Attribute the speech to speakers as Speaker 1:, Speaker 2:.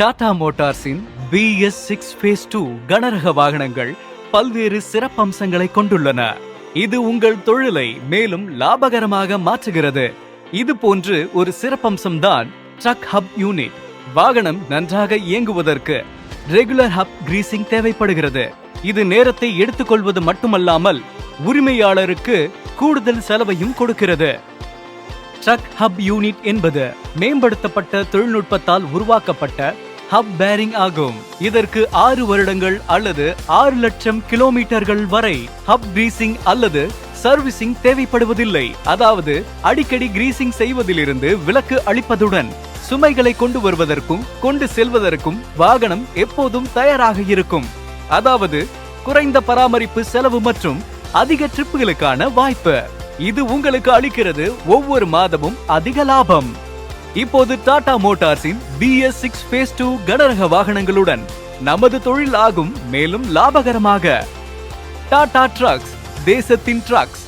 Speaker 1: டாடா மோட்டார்ஸின் BS six phase two கனரக வாகனங்கள் பல்வேறு சிறப்பம்சங்களை கொண்டுள்ளன. இது உங்கள் தொழிலை மேலும் லாபகரமாக மாற்றுகிறது. இது போன்று ஒரு சிறப்பம்சம்தான் ட்ரக் ஹப் யூனிட் வாகனம் நன்றாக இயங்குவதற்கு ரெகுலர் ஹப் கிரீசிங் தேவைப்படுகிறது. இது நேரத்தை எடுத்துக்கொள்வது மட்டுமல்லாமல் உரிமையாளருக்கு கூடுதல் செலவையும் கொடுக்கிறது. ட்ரக் ஹப் யூனிட் என்பது மேம்படுத்தப்பட்ட தொழில்நுட்பத்தால் உருவாக்கப்பட்ட ஹப் பேரிங் ஆகும். இதற்கு ஆறு வருடங்கள் அல்லது ஆறு லட்சம் கிலோமீட்டர்கள் வரை ஹப் கிரீசிங் அல்லது சர்வீசிங் தேவைப்படுவதில்லை. அதாவது அடிக்கடி கிரீசிங் செய்வதிலிருந்து விலக்கு அளிப்பதுடன் சுமைகளை கொண்டு வருவதற்கும் கொண்டு செல்வதற்கும் வாகனம் எப்போதும் தயாராக இருக்கும். அதாவது குறைந்த பராமரிப்பு செலவு மற்றும் அதிக ட்ரிப்புகளுக்கான வாய்ப்பு. இது உங்களுக்கு அளிக்கிறது ஒவ்வொரு மாதமும் அதிக லாபம். இப்போது டாடா மோட்டார்ஸின் பிஎஸ் சிக்ஸ் பேஸ் டூ கனரக வாகனங்களுடன் நமது தொழில் ஆகும் மேலும் லாபகரமாக. டாடா ட்ரக்ஸ் தேசத்தின் ட்ரக்ஸ்